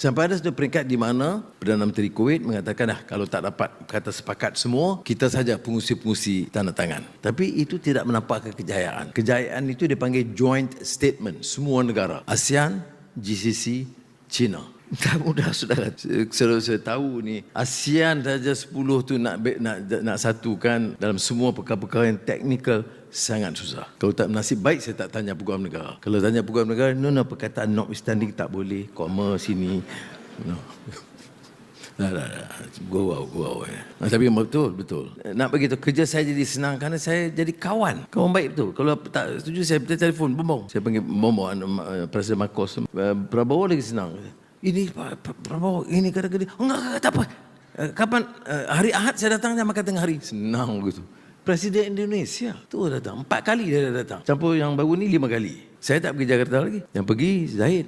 Sampai ada satu peringkat di mana Perdana Menteri Kuwait mengatakan dah kalau tak dapat kata sepakat semua, kita saja pengusi-pengusi tanda tangan. Tapi itu tidak menampakkan kejayaan. Kejayaan itu dipanggil joint statement semua negara. ASEAN, GCC, China. Tak mudah saudara. Kalau saya tahu ni ASEAN saja 10 tu nak nak nak satukan dalam semua perkara-perkara yang teknikal sangat susah. Kalau tak nasib baik saya tak tanya peguam negara. Kalau tanya peguam negara, no no perkataan notwithstanding tak boleh, koma sini. No. Dah, dah, dah. Go out, go out. Eh. Nah, tapi betul, betul. Nak begitu, kerja saya jadi senang kerana saya jadi kawan. Kawan baik betul. Kalau tak setuju, saya telefon, bombong. Saya panggil bombong, uh, Presiden Marcos. Uh, Prabowo lagi senang. Ini Pak Prabowo, ini kata-kata. Enggak, enggak, tak apa. Uh, kapan? Uh, hari Ahad saya datang, dia makan tengah hari. Senang begitu. Presiden Indonesia tu datang. Empat kali dia dah datang. Campur yang baru ni lima kali. Saya tak pergi Jakarta lagi. Yang pergi Zahid.